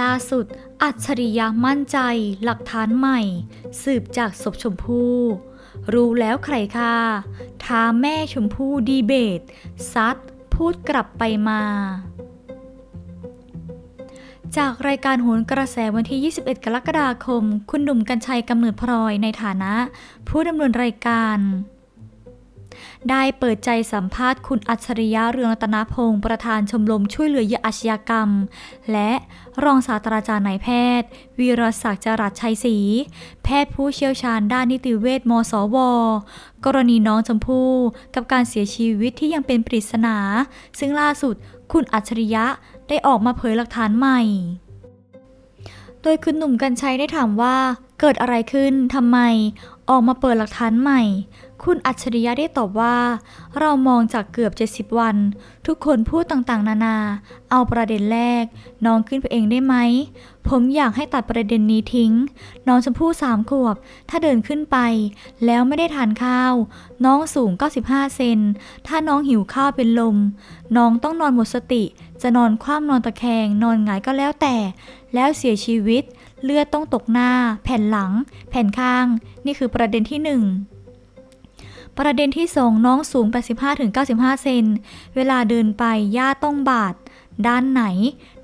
ล่าสุด อัจฉริยะมั่นใจหลักฐานใหม่ สืบจากศพชมพู่รู้แล้วใครค่ะท้าแม่ชมพู่ดีเบต ซัดพูดกลับไปมา จากรายการโหนกระแสวันที่ 21 กรกฎาคม คุณหนุ่มกัญชัยกำเนิดพลอยในฐานะ ผู้ดำเนินรายการ ได้เปิดใจสัมภาษณ์คุณอัจฉริยะเรืองรัตนพงศ์ประธานชมรมช่วยเหลือเหยื่ออาชญากรรม และรองศาสตราจารย์นายแพทย์ วีรศักดิ์จรัสชัยศรีแพทย์ผู้เชี่ยวชาญด้านนิติเวชมสว กรณีน้องชมพู่กับการเสียชีวิตที่ยังเป็นปริศนา ซึ่งล่าสุดคุณอัจฉริยะได้ออกมาเผยหลักฐานใหม่ โดยคุณหนุ่มกัญชัยได้ถามว่าเกิดอะไรขึ้นทำไม ออกมาเปิดหลักฐานใหม่ คุณอัจฉริยะได้ตอบว่า เรามองจากเกือบ 70 วัน ทุกคนพูดต่างๆ นานา เอาประเด็นแรก น้องขึ้นไปเองได้ไหม ผมอยากให้ตัดประเด็นนี้ทิ้ง น้องชมพู่สามขวบ ถ้าเดินขึ้นไป แล้วไม่ได้ทานข้าว น้องสูง 95 เซน ถ้าน้องหิวข้าวเป็นลม น้องต้องนอนหมดสติ จะนอนคว่ำนอนตะแคง นอนหงายก็แล้วแต่ แล้วเสียชีวิต เลือดต้องตกหน้า แผ่นหลัง แผ่นข้าง นี่คือประเด็นที่หนึ่ง ประเด็นที่สองน้องสูง 85-95 เซน เวลาเดินไปย่าต้องบาด ด้านไหน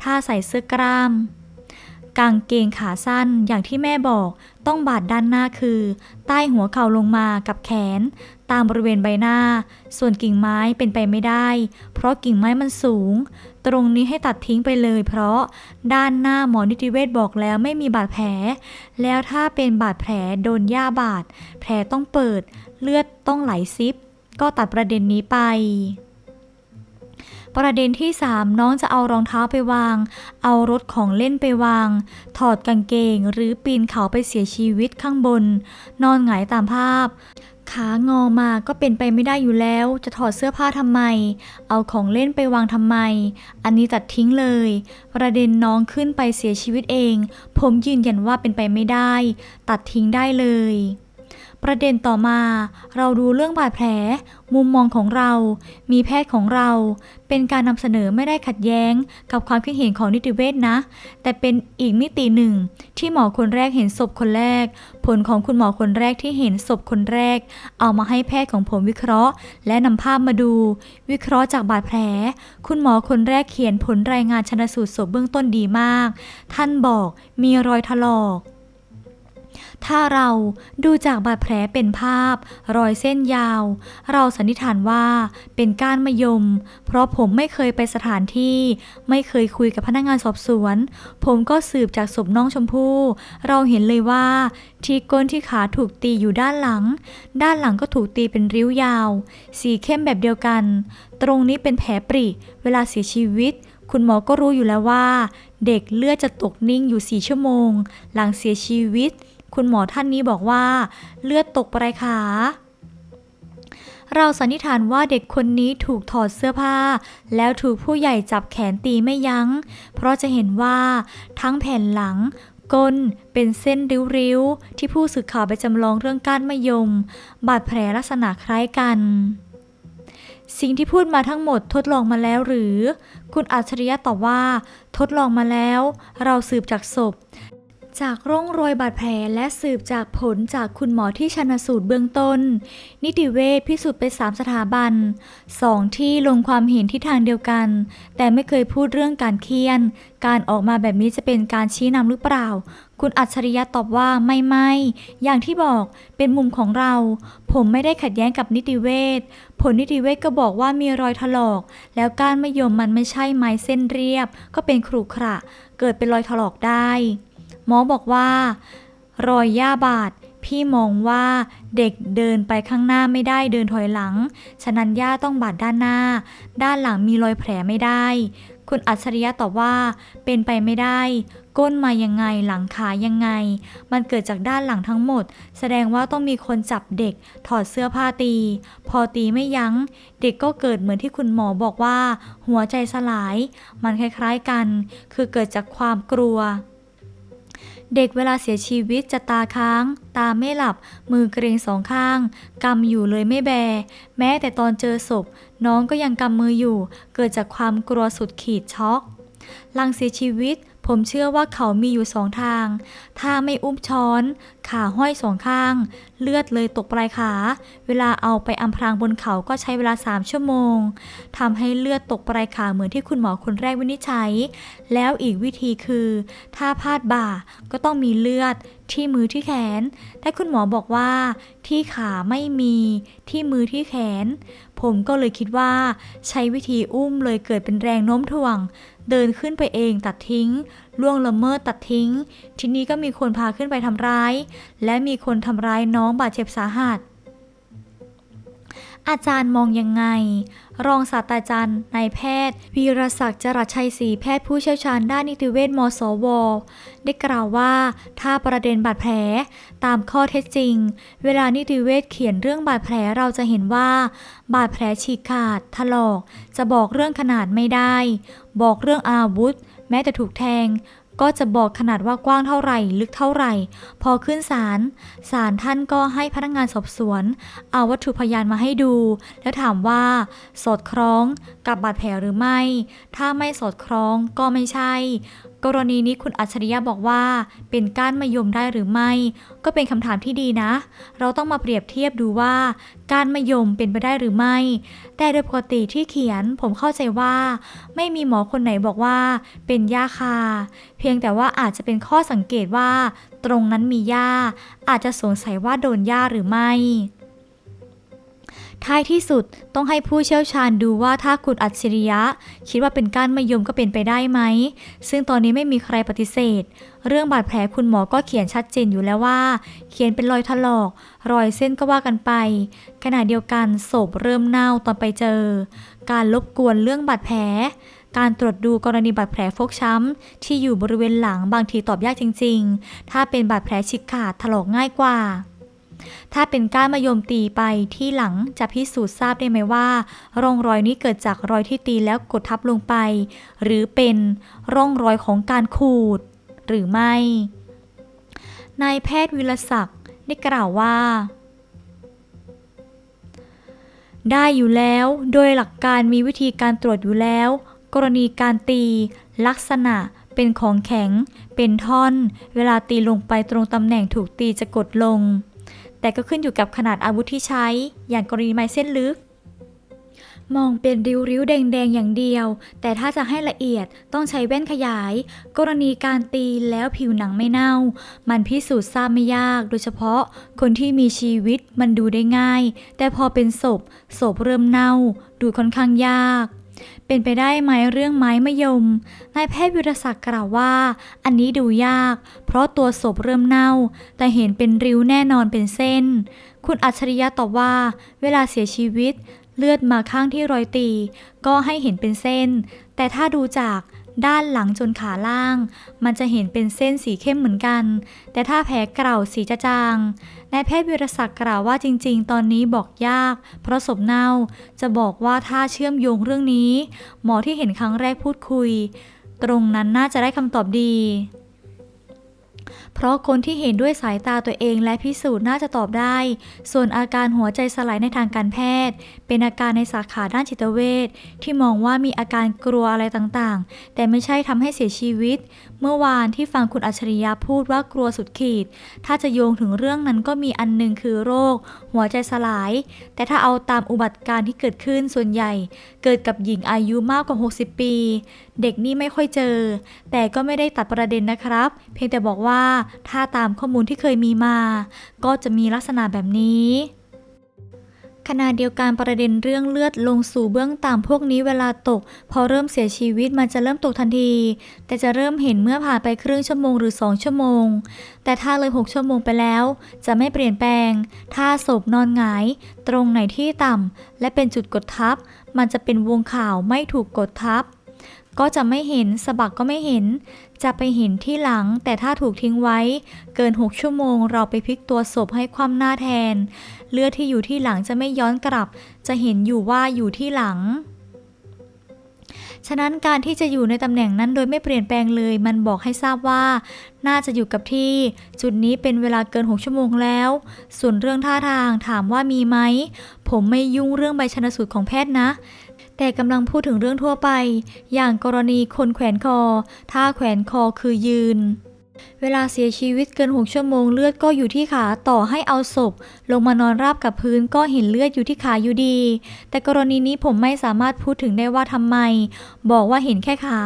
ถ้าใส่เสื้อกล้าม กางเกงขาสั้นอย่างที่แม่บอก ต้องบาดด้านหน้าคือ ใต้หัวเข่าลงมากับแขน ตามบริเวณใบหน้า ส่วนกิ่งไม้เป็นไปไม่ได้ เพราะกิ่งไม้มันสูง ตรงนี้ให้ตัดทิ้งไปเลย เพราะด้านหน้าหมอนิติเวชบอกแล้วไม่มีบาดแผล แล้วถ้าเป็นบาดแผลโดนหญ้าบาด แผลต้องเปิด เลือดต้องไหลซิบก็ตัดประเด็นนี้ไป ประเด็นที่ 3 น้องจะเอารองเท้าไปวาง เอารถของเล่นไปวาง ถอดกางเกงหรือปีนเขาไปเสียชีวิตข้างบน นอนหงายตามภาพขางอมาก็เป็นไปไม่ได้อยู่แล้ว จะถอดเสื้อผ้าทำไม เอาของเล่นไปวางทำไม อันนี้ตัดทิ้งเลย ประเด็นน้องขึ้นไปเสียชีวิตเอง ผมยืนยันว่าเป็นไปไม่ได้ ตัดทิ้งได้เลย ประเด็นต่อมา เราดูเรื่องบาดแผล มุมมองของเรา มีแพทย์ของเรา เป็นการนำเสนอไม่ได้ขัดแย้ง กับความคิดเห็นของนิติเวชนะ แต่เป็นอีกมิติหนึ่ง ที่หมอคนแรกเห็นศพคนแรก ผลของคุณหมอคนแรกที่เห็นศพคนแรก เอามาให้แพทย์ของผมวิเคราะห์ และนำภาพมาดู วิเคราะห์จากบาดแผล คุณหมอคนแรกเขียนผลรายงานชนสูตรศพเบื้องต้นดีมาก ท่านบอกมีรอยถลอก ถ้าเราดูจากบาดแผลเป็นภาพ รอยเส้นยาว เราสันนิษฐานว่าเป็นก้านมะยม เพราะผมไม่เคยไปสถานที่ ไม่เคยคุยกับพนักงานสอบสวน ผมก็สืบจากศพน้องชมพู่ เราเห็นเลยว่า ที่ก้นที่ขาถูกตีอยู่ด้านหลัง ด้านหลังก็ถูกตีเป็นริ้วยาว สีเข้มแบบเดียวกัน ตรงนี้เป็นแผลปริ เวลาเสียชีวิตคุณหมอก็รู้อยู่แล้วว่า เด็กเลือดจะตกนิ่งอยู่ 4 ชั่วโมง หลังเสียชีวิต คุณหมอท่านนี้บอกว่า เลือดตกปลายขาเราสันนิษฐานว่าเด็กคนนี้ถูกถอดเสื้อผ้า แล้วถูกผู้ใหญ่จับแขนตีไม่ยัง้ง เพราะจะเห็นว่าทั้งแผ่นหลัง ก้นเป็นเส้นริ้วๆ ที่ผู้สื่อข่าวไปจำลองเรื่องก้านมะยม บาดแผลลักษณะคล้ายกัน สิ่งที่พูดมาทั้งหมดทดลองมาแล้วหรือ คุณอัจฉริยะตอบว่า ทดลองมาแล้ว เราสืบจากศพ จากร่องรอยบาดแผลและสืบจากผลจากคุณหมอที่ชันสูตรเบื้องต้น นิติเวชพิสูจน์ไปสามสถาบันสองที่ลงความเห็นที่ทางเดียวกัน แต่ไม่เคยพูดเรื่องการเคี่ยน การออกมาแบบนี้จะเป็นการชี้นำหรือเปล่า คุณอัจฉริยะตอบว่าไม่ไม่อย่างที่บอกเป็นมุมของเรา ผมไม่ได้ขัดแย้งกับนิติเวชผลนิติเวชก็บอกว่ามีรอยถลอก แล้วก้านมะยมมันไม่ใช่ไม้เส้นเรียบ ก็เป็นขรุขระ เกิดเป็นรอยถลอกได้ หมอบอกว่า รอยย่าบาดพี่มองว่าเด็กเดินไปข้างหน้าไม่ได้เดินถอยหลัง ฉะนั้นย่าต้องบาดด้านหน้า ด้านหลังมีรอยแผลไม่ได้ คุณอัจฉริยะตอบว่า เป็นไปไม่ได้ ก้นมายังไงหลังขายังไง มันเกิดจากด้านหลังทั้งหมด แสดงว่าต้องมีคนจับเด็กถอดเสื้อผ้าตี พอตีไม่ยัง้ง เด็กก็เกิดเหมือนที่คุณหมอบอกว่า หัวใจสลาย มันคล้ายๆกัน คือเกิดจากความกลัว เด็กเวลาเสียชีวิตจะตาค้าง ตาไม่หลับ มือเกรงสองข้างกำอยู่เลยไม่แบ แม้แต่ตอนเจอศพ น้องก็ยังกำมืออยู่ เกิดจากความกลัวสุดขีดช็อกหลังเสียชีวิต ผมเชื่อว่าเขามีอยู่สองทาง ถ้าไม่อุ้มช้อน ขาห้อยสองข้าง เลือดเลยตกปลายขา เวลาเอาไปอำพรางบนเขาก็ใช้เวลา3ชั่วโมงทำให้เลือดตกปลายขาเหมือนที่คุณหมอคนแรกวินิจฉัย แล้วอีกวิธีคือ ถ้าพาดบ่าก็ต้องมีเลือดที่มือที่แขน แต่คุณหมอบอกว่า ที่ขาไม่มีที่มือที่แขน ผมก็เลยคิดว่า ใช้วิธีอุ้มเลยเกิดเป็นแรงโน้มถ่วง เดินขึ้นไปเองตัดทิ้ง ล่วงละเมิดตัดทิ้ง ทีนี้ก็มีคนพาขึ้นไปทำร้าย และมีคนทำร้ายน้องบาดเจ็บสาหัส อาจารย์มองยังไง รองศาสตราจารย์นายแพทย์ วีรศักดิ์จรัสชัยศรีแพทย์ผู้เชี่ยวชาญด้านนิติเวชมสว ได้กล่าวว่าถ้าประเด็นบาดแผลตามข้อเท็จจริง เวลานิติเวชเขียนเรื่องบาดแผลเราจะเห็นว่า บาดแผลฉีกขาด ถลอก จะบอกเรื่องขนาดไม่ได้ บอกเรื่องอาวุธ แม้แต่ถูกแทง ก็จะบอกขนาดว่ากว้างเท่าไหร่ ลึกเท่าไหร่ พอขึ้นศาลศาลท่านก็ให้พนักงานสอบสวน เอาวัตถุพยานมาให้ดู แล้วถามว่า สอดคล้องกับบาดแผลหรือไม่ ถ้าไม่สอดคล้องก็ไม่ใช่ กรณีนี้คุณอัจฉริยะบอกว่า เป็นก้านมะยมได้หรือไม่ ก็เป็นคำถามที่ดีนะ เราต้องมาเปรียบเทียบดูว่าก้านมะยมเป็นไปได้หรือไม่ แต่โดยปกติที่เขียนผมเข้าใจว่า ไม่มีหมอคนไหนบอกว่า เป็นหญ้าคา เพียงแต่ว่าอาจจะเป็นข้อสังเกตว่า ตรงนั้นมีหญ้า อาจจะสงสัยว่าโดนหญ้าหรือไม่ ท้ายที่สุดต้องให้ผู้เชี่ยวชาญดูว่าถ้าคุณอัจฉริยะ คิดว่าเป็นก้านมะยมก็เป็นไปได้ไหม ซึ่งตอนนี้ไม่มีใครปฏิเสธ เรื่องบาดแผลคุณหมอก็เขียนชัดเจนอยู่แล้วว่า เขียนเป็นรอยถลอก รอยเส้นก็ว่ากันไป ขณะเดียวกันศพเริ่มเน่าตอนไปเจอ การลบกวนเรื่องบาดแผลการตรวจดูกรณีบาดแผลฟกช้ำ ที่อยู่บริเวณหลังบางทีตอบยากจริง ๆ ถ้าเป็นบาดแผลฉีกขาดถลอกง่ายกว่า ถ้าเป็นก้านมะยมตีไปที่หลังจะพิสูจน์ทราบได้ไหมว่า ร่องรอยนี้เกิดจากรอยที่ตีแล้วกดทับลงไป หรือเป็นร่องรอยของการขูด หรือไม่ นายแพทย์วิรศักดิ์ได้กล่าวว่า ได้อยู่แล้ว โดยหลักการมีวิธีการตรวจอยู่แล้ว กรณีการตี ลักษณะเป็นของแข็ง เป็นท่อน เวลาตีลงไปตรงตำแหน่งถูกตีจะกดลง แต่ก็ขึ้นอยู่กับขนาดอาวุธที่ใช้ อย่างกรณีไม้เส้นลึก มองเป็นริ้วๆ แดงๆ อย่างเดียว แต่ถ้าจะให้ละเอียดต้องใช้แว่นขยาย กรณีการตีแล้วผิวหนังไม่เน่า มันพิสูจน์ทราบไม่ยาก โดยเฉพาะคนที่มีชีวิตมันดูได้ง่าย แต่พอเป็นศพศพเริ่มเน่า ดูค่อนข้างยาก เป็นไปได้ไหมเรื่องไม้มะยม นายแพทย์วิรศักดิ์กล่าวว่า อันนี้ดูยาก เพราะตัวศพเริ่มเน่า แต่เห็นเป็นริ้วแน่นอนเป็นเส้น คุณอัจฉริยะตอบว่า เวลาเสียชีวิต เลือดมาข้างที่รอยตี ก็ให้เห็นเป็นเส้น แต่ถ้าดูจาก ด้านหลังจนขาล่าง มันจะเห็นเป็นเส้นสีเข้มเหมือนกัน แต่ถ้าแผลเก่าสีจะจางนายแพทย์วิรศักดิ์กล่าวว่าจริง ๆ ตอนนี้บอกยาก เพราะศพเน่าจะบอกว่าถ้าเชื่อมโยงเรื่องนี้ หมอที่เห็นครั้งแรกพูดคุย ตรงนั้นน่าจะได้คำตอบดี เพราะคนที่เห็นด้วยสายตาตัวเองและพิสูจน์น่าจะตอบได้ ส่วนอาการหัวใจสลายในทางการแพทย์ เป็นอาการในสาขาด้านจิตเวชที่มองว่ามีอาการกลัวอะไรต่างๆ แต่ไม่ใช่ทำให้เสียชีวิต เมื่อวานที่ฟังคุณอัจฉริยะพูดว่ากลัวสุดขีด ถ้าจะโยงถึงเรื่องนั้นก็มีอันหนึงคือโรค หัวใจสลาย แต่ถ้าเอาตามอุบัติการณ์ที่เกิดขึ้นส่วนใหญ่ เกิดกับหญิงอายุมากกว่า 60 ปี เด็กนี่ไม่ค่อยเจอ แต่ก็ไม่ได้ตัดประเด็นนะครับ เพียงแต่บอกว่าถ้าตามข้อมูลที่เคยมีมา ก็จะมีลักษณะแบบนี้ ขณะเดียวกันประเด็นเรื่องเลือดลงสู่เบื้องต่ำพวกนี้เวลาตก พอเริ่มเสียชีวิตมันจะเริ่มตกทันที แต่จะเริ่มเห็นเมื่อผ่านไปครึ่งชั่วโมงหรือ 2 ชั่วโมง แต่ถ้าเลย 6 ชั่วโมงไปแล้ว จะไม่เปลี่ยนแปลง ถ้าศพนอนหงาย ตรงไหนที่ต่ำและเป็นจุดกดทับ มันจะเป็นวงข่าวไม่ถูกกดทับก็จะไม่เห็นสะบักก็ไม่เห็น จะไปเห็นที่หลัง แต่ถ้าถูกทิ้งไว้ เกิน 6 ชั่วโมง เราไปพลิกตัวศพให้คว่ำหน้าแทน เลือดที่อยู่ที่หลังจะไม่ย้อนกลับ จะเห็นอยู่ว่าอยู่ที่หลังฉะนั้นการที่จะอยู่ในตำแหน่งนั้นโดยไม่เปลี่ยนแปลงเลย มันบอกให้ทราบว่า น่าจะอยู่กับที่ จุดนี้เป็นเวลาเกิน 6 ชั่วโมงแล้ว ส่วนเรื่องท่าทางถามว่ามีไหม ผมไม่ยุ่งเรื่องใบชนสูตรของแพทย์นะ แต่กำลังพูดถึงเรื่องทั่วไป อย่างกรณีคนแขวนคอ ถ้าแขวนคอคือยืน เวลาเสียชีวิตเกิน6ชั่วโมงเลือดก็อยู่ที่ขาต่อให้เอาศพ ลงมานอนราบกับพื้นก็เห็นเลือดอยู่ที่ขาอยู่ดี แต่กรณีนี้ผมไม่สามารถพูดถึงได้ว่าทำไม บอกว่าเห็นแค่ขา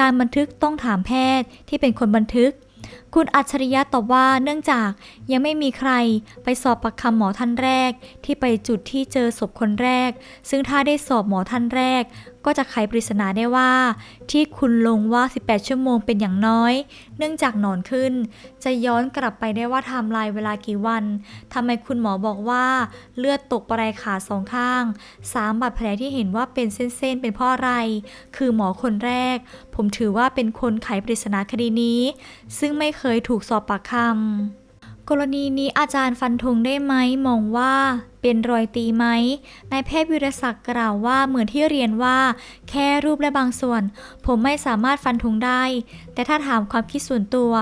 การบันทึกต้องถามแพทย์ที่เป็นคนบันทึก คุณอัจฉริยะตอบว่าเนื่องจากยังไม่มีใครไปสอบปากคำหมอท่านแรก ที่ไปจุดที่เจอศพคนแรก ซึ่งถ้าได้สอบหมอท่านแรก ก็จะไขปริศนาได้ว่า ที่คุณลงว่า 18 ชั่วโมงเป็นอย่างน้อย เนื่องจากนอนขึ้น จะย้อนกลับไปได้ว่าไทม์ไลน์เวลากี่วันทำไมคุณหมอบอกว่าเลือดตกปลายขาสองข้างสามบาดแผลที่เห็นว่าเป็นเส้นๆ เป็นเพราะอะไร คือหมอคนแรก ผมถือว่าเป็นคนไขปริศนาคดีนี้ ซึ่งไม่เคยถูกสอบปากคำ กรณีนี้อาจารย์ฟันธงได้ไหมมองว่าเป็นรอยตีไหมนายแพทย์วิรศักดิ์กล่าวว่าเหมือนที่เรียนว่า แค่รูปและบางส่วน ผมไม่สามารถฟันธงได้ แต่ถ้าถามความคิดส่วนตัว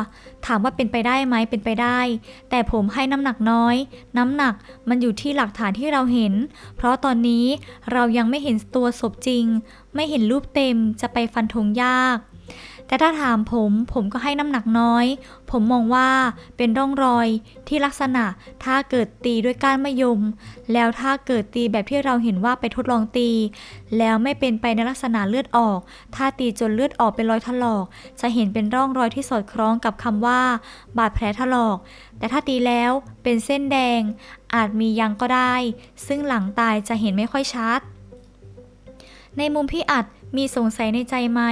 ถามว่าเป็นไปได้ไหมเป็นไปได้ แต่ผมให้น้ำหนักน้อย น้ำหนักมันอยู่ที่หลักฐานที่เราเห็น เพราะตอนนี้เรายังไม่เห็นตัวศพจริง ไม่เห็นรูปเต็มจะไปฟันธงยาก แต่ถ้าถามผมผมก็ให้น้ำหนักน้อย ผมมองว่าเป็นร่องรอยที่ลักษณะถ้าเกิดตีด้วยก้านมะยม แล้วถ้าเกิดตีแบบที่เราเห็นว่าไปทดลองตี แล้วไม่เป็นไปในลักษณะเลือดออก ถ้าตีจนเลือดออกเป็นรอยถลอก จะเห็นเป็นร่องรอยที่สอดคล้องกับคำว่า บาดแผลถลอก แต่ถ้าตีแล้วเป็นเส้นแดง อาจมียังก็ได้ ซึ่งหลังตายจะเห็นไม่ค่อยชัด ในมุมพี่อัด มีสงสัยในใจไหม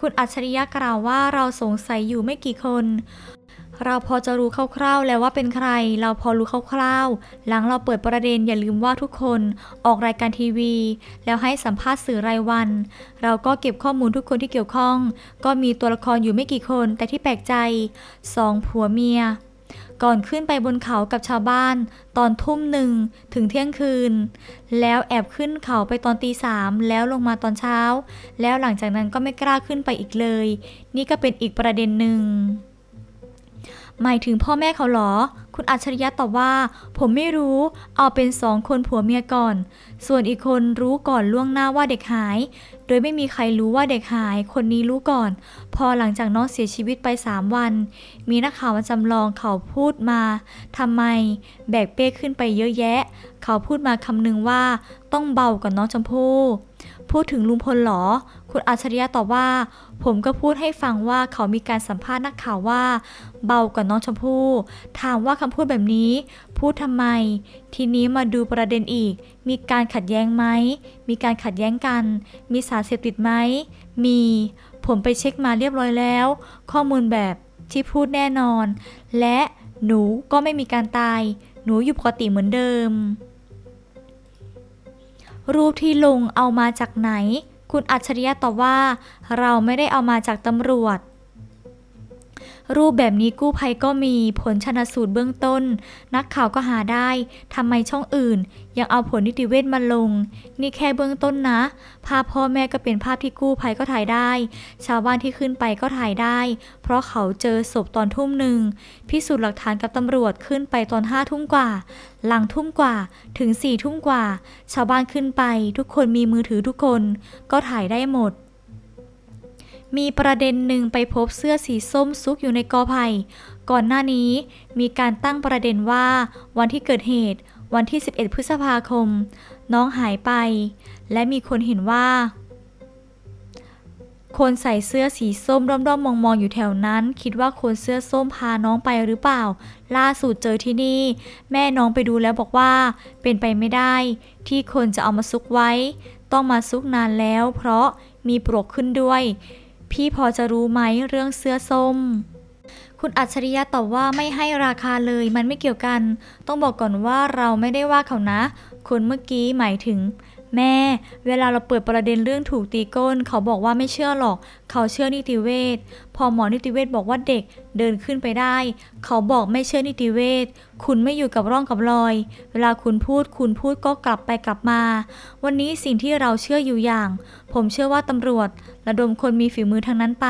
คุณอัจฉริยะกล่าวว่าเราสงสัยอยู่ไม่กี่คน เราพอจะรู้คร่าวๆแล้วว่าเป็นใคร เราพอรู้คร่าวๆ หลังเราเปิดประเด็นอย่าลืมว่าทุกคนออกรายการทีวี แล้วให้สัมภาษณ์สื่อรายวัน เราก็เก็บข้อมูลทุกคนที่เกี่ยวข้อง ก็มีตัวละครอยู่ไม่กี่คน แต่ที่แปลกใจสองผัวเมีย ก่อนขึ้นไปบนเขากับชาวบ้าน ตอนทุ่มหนึ่งถึงเที่ยงคืน แล้วแอบขึ้นเขาไปตอนตีสามแล้วลงมาตอนเช้า แล้วหลังจากนั้นก็ไม่กล้าขึ้นไปอีกเลย นี่ก็เป็นอีกประเด็นหนึ่งหมายถึงพ่อแม่เขาเหรอ คุณอัจฉริยะตอบว่า ผมไม่รู้ เอาเป็นสองคนผัวเมียก่อน ส่วนอีกคนรู้ก่อนล่วงหน้าว่าเด็กหาย โดยไม่มีใครรู้ว่าเด็กหาย คนนี้รู้ก่อน พอหลังจากน้องเสียชีวิตไปสามวัน มีนักข่าวมาจำลองเขาพูดมาทำไม แบกเป้ขึ้นไปเยอะแยะ เขาพูดมาคำหนึ่งว่าต้องเบากว่าน้องชมพู่พูดถึงลุงพลหรอ คุณอัจฉริยะตอบว่า ผมก็พูดให้ฟังว่าเขามีการสัมภาษณ์นักข่าวว่า เบากว่าน้องชมพู่ถามว่าคำพูดแบบนี้ พูดทำไม ทีนี้มาดูประเด็นอีก มีการขัดแย้งไหม มีการขัดแย้งกัน มีสารเสพติดไหม มี ผมไปเช็คมาเรียบร้อยแล้ว ข้อมูลแบบที่พูดแน่นอน และหนูก็ไม่มีการตาย หนูอยู่ปกติเหมือนเดิม รูปที่ลงเอามาจากไหน คุณอัจฉริยะตอบว่า เราไม่ได้เอามาจากตำรวจ รูปแบบนี้กู้ภัยก็มีผลชนสูตรเบื้องต้น นักข่าวก็หาได้ทำไมช่องอื่น ยังเอาผลนิติเวชมาลง นี่แค่เบื้องต้นนะ ภาพพ่อแม่ก็เป็นภาพที่กู้ภัยก็ถ่ายได้ ชาวบ้านที่ขึ้นไปก็ถ่ายได้ เพราะเขาเจอศพตอนทุ่มหนึ่งพิสูจน์หลักฐานกับตำรวจขึ้นไปตอนห้าทุ่มกว่า หลังทุ่มกว่าถึงสี่ทุ่มกว่า ชาวบ้านขึ้นไป ทุกคนมีมือถือทุกคน ก็ถ่ายได้หมด มีประเด็นหนึ่งไปพบเสื้อสีส้มซุกอยู่ในกอไผ่ก่อนหน้านี้มีการตั้งประเด็นว่า วันที่เกิดเหตุ วันที่ 11 พฤษภาคม น้องหายไป และมีคนเห็นว่า คนใส่เสื้อสีส้มด้อมๆมองๆอยู่แถวนั้น คิดว่าคนเสื้อส้มพาน้องไปหรือเปล่า ล่าสุดเจอที่นี่ แม่น้องไปดูแล้วบอกว่า เป็นไปไม่ได้ ที่คนจะเอามาซุกไว้ ต้องมาซุกนานแล้ว เพราะมีปลวกขึ้นด้วย พี่พอจะรู้ไหมเรื่องเสื้อส้ม คุณอัจฉริยะตอบว่าไม่ให้ราคาเลยมันไม่เกี่ยวกัน ต้องบอกก่อนว่าเราไม่ได้ว่าเขานะคนเมื่อกี้หมายถึง แม่ เวลาเราเปิดประเด็นเรื่องถูกตีก้น เขาบอกว่าไม่เชื่อหรอก เขาเชื่อนิติเวชพอหมอนิติเวชบอกว่าเด็กเดินขึ้นไปได้ เขาบอกไม่เชื่อนิติเวชคุณไม่อยู่กับร่องกับรอย เวลาคุณพูดคุณพูดก็กลับไปกลับมา วันนี้สิ่งที่เราเชื่ออยู่อย่าง ผมเชื่อว่าตำรวจ ระดมคนมีฝีมือทั้งนั้นไป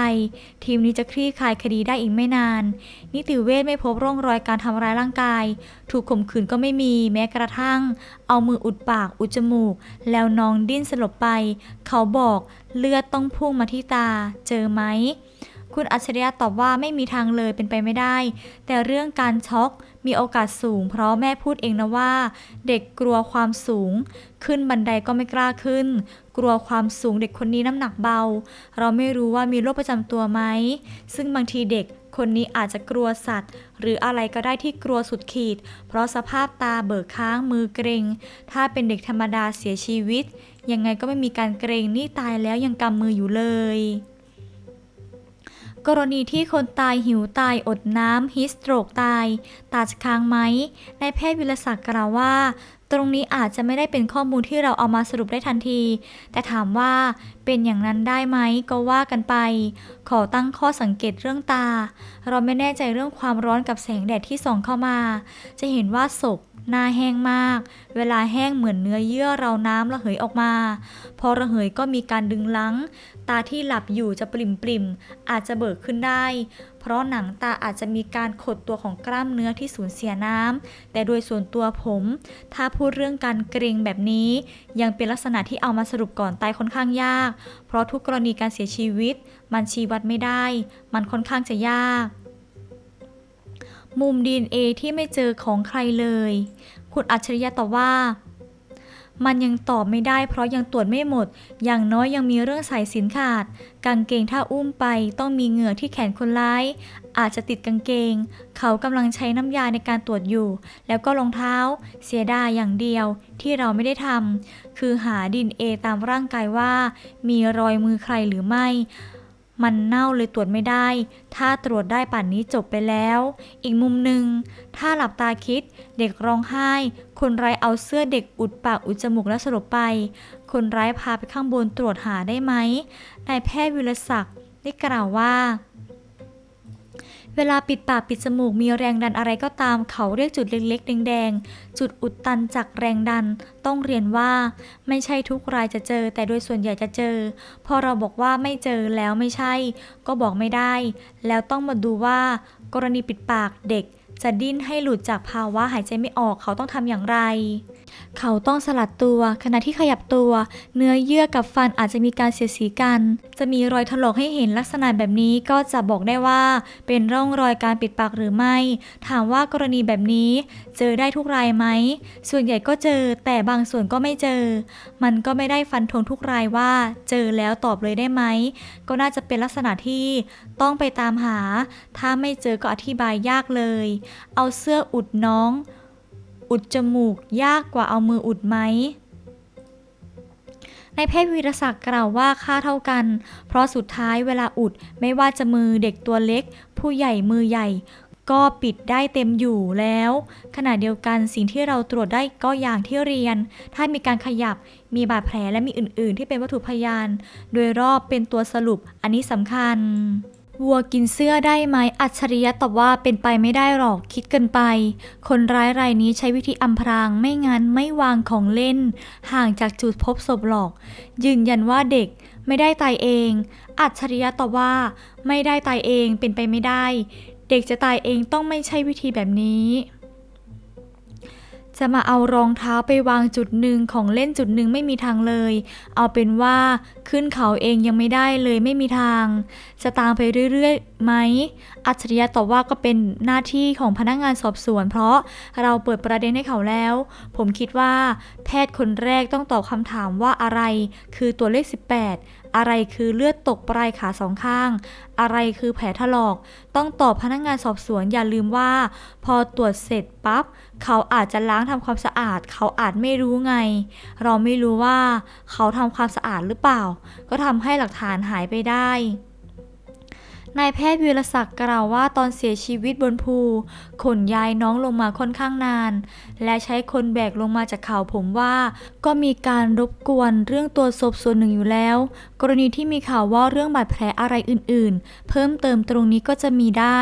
ทีมนี้จะคลี่คลายคดีได้อีกไม่นาน นิติเวชไม่พบร่องรอยการทำร้ายร่างกาย ถูกข่มขืนก็ไม่มีแม้กระทั่ง เอามืออุดปากอุดจมูก แล้วน้องดิ้นสลบไป เขาบอกเลือดต้องพุ่งมาที่ตา เจอไหม คุณอัจฉริยะตอบว่าไม่มีทางเลยเป็นไปไม่ได้ แต่เรื่องการช็อกมีโอกาสสูง เพราะแม่พูดเองนะว่า เด็กกลัวความสูง ขึ้นบันไดก็ไม่กล้าขึ้น กลัวความสูงเด็กคนนี้น้ำหนักเบา เราไม่รู้ว่ามีโรคประจำตัวไหม ซึ่งบางทีเด็กคนนี้อาจจะกลัวสัตว์ หรืออะไรก็ได้ที่กลัวสุดขีด เพราะสภาพตาเบิกค้างมือเกรง ถ้าเป็นเด็กธรรมดาเสียชีวิต ยังไงก็ไม่มีการเกรงนี่ตายแล้วยังกำมืออยู่เลย กรณีที่คนตายหิวตายอดน้ำฮิสโตรกตาย ตาจะค้างไหมนายแพทย์วิรศักดิ์กล่าวว่า ตรงนี้อาจจะไม่ได้เป็นข้อมูลที่เราเอามาสรุปได้ทันที แต่ถามว่าเป็นอย่างนั้นได้ไหมก็ว่ากันไป ขอตั้งข้อสังเกตเรื่องตา เราไม่แน่ใจเรื่องความร้อนกับแสงแดดที่ส่องเข้ามา จะเห็นว่าศพหน้าแห้งมาก เวลาแห้งเหมือนเนื้อเยื่อเราน้ำระเหยออกมา พอระเหยก็มีการดึงลัง ตาที่หลับอยู่จะปริมปริมอาจจะเบิกขึ้นได้ เพราะหนังตาอาจจะมีการขดตัวของกล้ามเนื้อที่สูญเสียน้ำแต่โดยส่วนตัวผม ถ้าพูดเรื่องการเกรงแบบนี้ ยังเป็นลักษณะที่เอามาสรุปก่อนตายค่อนข้างยาก เพราะทุกกรณีการเสียชีวิต มันชี้วัดไม่ได้ มันค่อนข้างจะยาก มุม DNA ที่ไม่เจอของใครเลย คุณอัจฉริยะตอบว่า มันยังตอบไม่ได้เพราะยังตรวจไม่หมด อย่างน้อยยังมีเรื่องสายสินขาด กางเกงถ้าอุ้มไปต้องมีเหงื่อที่แขนคนร้าย อาจจะติดกางเกง เขากำลังใช้น้ำยาในการตรวจอยู่ แล้วก็รองเท้า เสียดายอย่างเดียวที่เราไม่ได้ทำคือหาดินเอตามร่างกายว่า มีรอยมือใครหรือไม่ มันเน่าเลยตรวจไม่ได้ ถ้าตรวจได้ป่านนี้จบไปแล้ว อีกมุมหนึ่ง ถ้าหลับตาคิด เด็กร้องไห้ คนร้ายเอาเสื้อเด็กอุดปากอุดจมูกและสลบไป คนร้ายพาไปข้างบนตรวจหาได้ไหมนายแพทย์วิรศักดิ์ได้กล่าวว่า เวลาปิดปากปิดจมูกมีแรงดันอะไรก็ตาม เขาเรียกจุดเล็กๆแดงๆ จุดอุดตันจากแรงดัน ต้องเรียนว่า ไม่ใช่ทุกรายจะเจอ แต่โดยส่วนใหญ่จะเจอ พอเราบอกว่าไม่เจอแล้วไม่ใช่ ก็บอกไม่ได้ แล้วต้องมาดูว่า กรณีปิดปากเด็กจะดิ้นให้หลุดจากภาวะหายใจไม่ออกเขาต้องทำอย่างไร เขาต้องสลัดตัว ขณะที่ขยับตัว เนื้อเยื่อกับฟันอาจจะมีการเสียดสีกัน จะมีรอยถลอกให้เห็นลักษณะแบบนี้ก็จะบอกได้ว่า เป็นร่องรอยการปิดปากหรือไม่ ถามว่ากรณีแบบนี้ เจอได้ทุกรายไหม ส่วนใหญ่ก็เจอ แต่บางส่วนก็ไม่เจอ มันก็ไม่ได้ฟันธงทุกรายว่า เจอแล้วตอบเลยได้ไหม ก็น่าจะเป็นลักษณะที่ต้องไปตามหา ถ้าไม่เจอก็อธิบายยากเลย เอาเสื้ออุดน้อง อุดจมูกยากกว่าเอามืออุดไหมนายแพทย์วีรศักดิ์กล่าวว่าค่าเท่ากัน เพราะสุดท้ายเวลาอุดไม่ว่าจะมือเด็กตัวเล็ก ผู้ใหญ่มือใหญ่ ก็ปิดได้เต็มอยู่แล้ว ขณะเดียวกันสิ่งที่เราตรวจได้ก็อย่างที่เรียน ถ้ามีการขยับมีบาดแผลและมีอื่น ๆ ที่เป็นวัตถุพยาน โดยรอบเป็นตัวสรุปอันนี้สำคัญ วัวกินเสื้อได้ไหม อัจฉริยะตอบว่าเป็นไปไม่ได้หรอก คิดเกินไป คนร้ายรายนี้ใช้วิธีอำพราง ไม่งั้นไม่วางของเล่น ห่างจากจุดพบศพหรอก ยืนยันว่าเด็กไม่ได้ตายเอง อัจฉริยะตอบว่า ไม่ได้ตายเองเป็นไปไม่ได้ เด็กจะตายเองต้องไม่ใช่วิธีแบบนี้ จะมาเอารองเท้าไปวางจุดหนึ่งของเล่นจุดหนึ่งไม่มีทางเลย เอาเป็นว่าขึ้นเขาเองยังไม่ได้เลยไม่มีทาง จะตามไปเรื่อยๆไหม อัจฉริยะตอบว่าก็เป็นหน้าที่ของพนักงานสอบสวน เพราะเราเปิดประเด็นให้เขาแล้ว ผมคิดว่า แพทย์คนแรกต้องตอบคำถามว่าอะไร คือตัวเลข 18 อะไรคือเลือดตกปลายขาสองข้าง อะไรคือแผลถลอก ต้องตอบพนักงานสอบสวนอย่าลืมว่า พอตรวจเสร็จปั๊บเขาอาจจะล้างทำความสะอาด เขาอาจไม่รู้ไง เราไม่รู้ว่า เขาทำความสะอาดหรือเปล่า ก็ทำให้หลักฐานหายไปได้ นายแพทย์วีรศักดิ์กล่าวว่าตอนเสียชีวิตบนภูขนย้ายน้องลงมาค่อนข้างนาน และใช้คนแบกลงมาจากเขาผมว่า ก็มีการรบกวนเรื่องตัวศพส่วนหนึ่งอยู่แล้ว กรณีที่มีข่าวว่าเรื่องบาดแผลอะไรอื่นๆ เพิ่มเติมตรงนี้ก็จะมีได้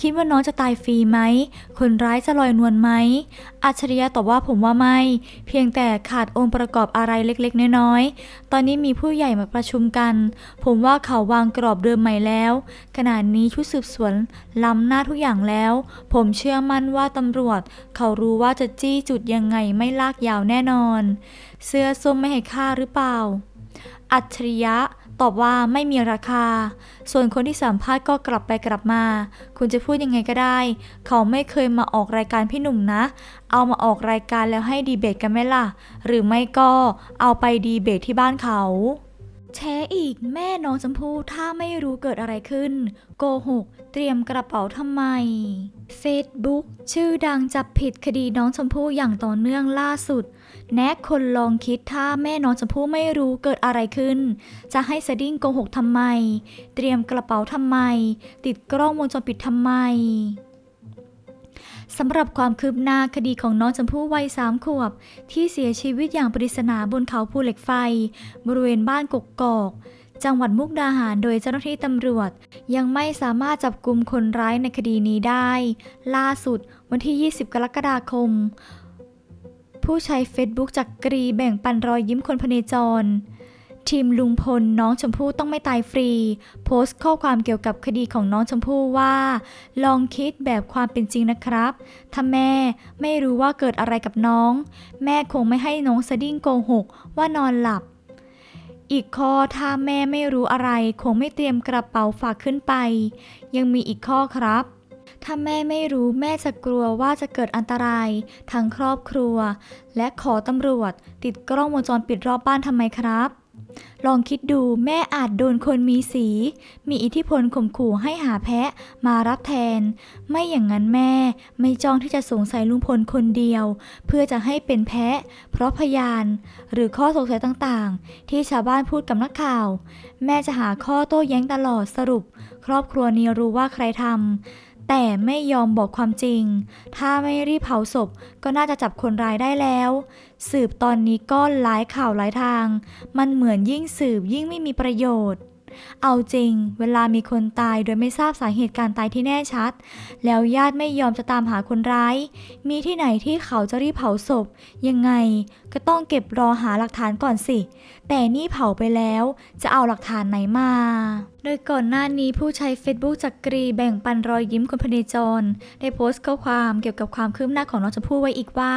คิดว่าน้องจะตายฟรีไหม คนร้ายจะลอยนวลไหม อัจฉริยะตอบว่าผมว่าไม่ เพียงแต่ขาดองค์ประกอบอะไรเล็กๆ น้อยๆ ตอนนี้มีผู้ใหญ่มาประชุมกัน ผมว่าเขาวางกรอบเดิมใหม่แล้ว ขณะนี้ชุดสืบสวนล้ำหน้าทุกอย่างแล้ว ผมเชื่อมั่นว่าตำรวจ เขารู้ว่าจะจี้จุดยังไงไม่ลากยาวแน่นอน เสื้อส้มไม่ให้ค่าหรือเปล่า อัจฉริยะ ตอบว่าไม่มีราคา ส่วนคนที่สัมภาษณ์ก็กลับไปกลับมา คุณจะพูดยังไงก็ได้ เขาไม่เคยมาออกรายการพี่หนุ่มนะ เอามาออกรายการแล้วให้ดีเบตกันไหมล่ะ หรือไม่ก็เอาไปดีเบตที่บ้านเขา แชร์อีกแม่น้องชมพู่ถ้าไม่รู้เกิดอะไรขึ้น โกหก เตรียมกระเป๋าทำไม Facebook ชื่อดังจับผิดคดีน้องชมพู่อย่างต่อเนื่องล่าสุด แนะคนลองคิดถ้าแม่น้องชมพู่ไม่รู้เกิดอะไรขึ้น จะให้สดิ้งโกหกทำไม เตรียมกระเป๋าทำไม ติดกล้องวงจรปิดทำไม สำหรับความคืบหน้าคดีของน้องชมพู่วัยสามขวบ ที่เสียชีวิตอย่างปริศนาบนเขาภูเหล็กไฟ บริเวณบ้านกกกอก จังหวัดมุกดาหารโดยเจ้าหน้าที่ตำรวจ ยังไม่สามารถจับกลุ่มคนร้ายในคดีนี้ได้ ล่าสุดวันที่ 20 กรกฎาคม ผู้ใช้เฟซบุ๊กจากกรีแบ่งปันรอยยิ้มคนพเนจร ทีมลุงพลน้องชมพู่ต้องไม่ตายฟรี โพสต์ข้อความเกี่ยวกับคดีของน้องชมพู่ว่า ลองคิดแบบความเป็นจริงนะครับ ถ้าแม่ไม่รู้ว่าเกิดอะไรกับน้อง แม่คงไม่ให้น้องสดิ้งโกหกว่านอนหลับ อีกข้อถ้าแม่ไม่รู้อะไร คงไม่เตรียมกระเป๋าฝากขึ้นไป ยังมีอีกข้อครับถ้าแม่ไม่รู้แม่จะกลัวว่าจะเกิดอันตรายทางครอบครัว และขอตำรวจ ติดกล้องวงจรปิดรอบบ้านทำไมครับ ลองคิดดูแม่อาจโดนคนมีสี มีอิทธิพลข่มขู่ให้หาแพะมารับแทน ไม่อย่างนั้นแม่ไม่จ้องที่จะสงสัยลุงพลคนเดียว เพื่อจะให้เป็นแพะ เพราะพยาน หรือข้อสงสัยต่างๆ ที่ชาวบ้านพูดกับนักข่าว แม่จะหาข้อโต้แย้งตลอดสรุป ครอบครัวนี้รู้ว่าใครทำ แต่ไม่ยอมบอกความจริง ถ้าไม่รีบเผาศพก็น่าจะจับคนร้ายได้แล้ว สืบตอนนี้ก็หลายข่าวหลายทาง มันเหมือนยิ่งสืบยิ่งไม่มีประโยชน์ เอาจริง เวลามีคนตายโดยไม่ทราบสาเหตุการตายที่แน่ชัด แล้วญาติไม่ยอมจะตามหาคนร้าย มีที่ไหนที่เขาจะรีบเผาศพ ยังไงก็ต้องเก็บรอหาหลักฐานก่อนสิ แต่นี่เผาไปแล้วจะเอาหลักฐานไหนมา โดยก่อนหน้านี้ผู้ใช้ Facebook จักกรีแบ่งปันรอยยิ้มคนพเนจร ได้โพสต์ข้อความเกี่ยวกับความคืบหน้าของน้องชมพู่ไว้อีกว่า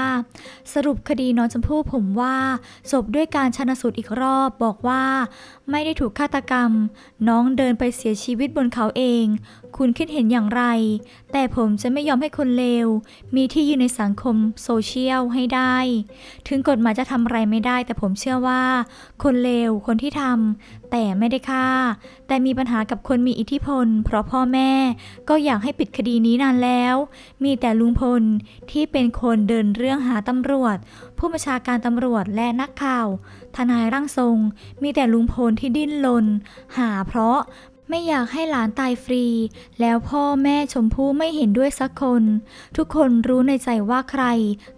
สรุปคดีน้องชมพู่ผมว่าศพด้วยการชันสูตรอีกรอบบอกว่า ไม่ได้ถูกฆาตกรรม น้องเดินไปเสียชีวิตบนเขาเอง คุณคิดเห็นอย่างไร แต่ผมจะไม่ยอมให้คนเลวมีที่ยืนในสังคมโซเชียลให้ได้ ถึงกฎหมายจะทำอะไรไม่ได้ แต่ผมเชื่อว่า คนเลวคนที่ทำแต่ไม่ได้ฆ่า แต่มีปัญหากับคนมีอิทธิพล เพราะพ่อแม่ก็อยากให้ปิดคดีนี้นานแล้ว มีแต่ลุงพลที่เป็นคนเดินเรื่องหาตำรวจ ผู้บัญชาการตำรวจและนักข่าว ทนายร่างทรง มีแต่ลุงพลที่ดิ้นรนหาเพราะ ไม่อยากให้หลานตายฟรี แล้วพ่อแม่ชมพู่ไม่เห็นด้วยสักคน ทุกคนรู้ในใจว่าใคร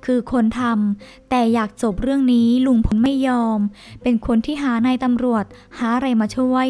คือคนทำแต่อยากจบเรื่องนี้ลุงพลไม่ยอม เป็นคนที่หานายตำรวจ หาอะไรมาช่วย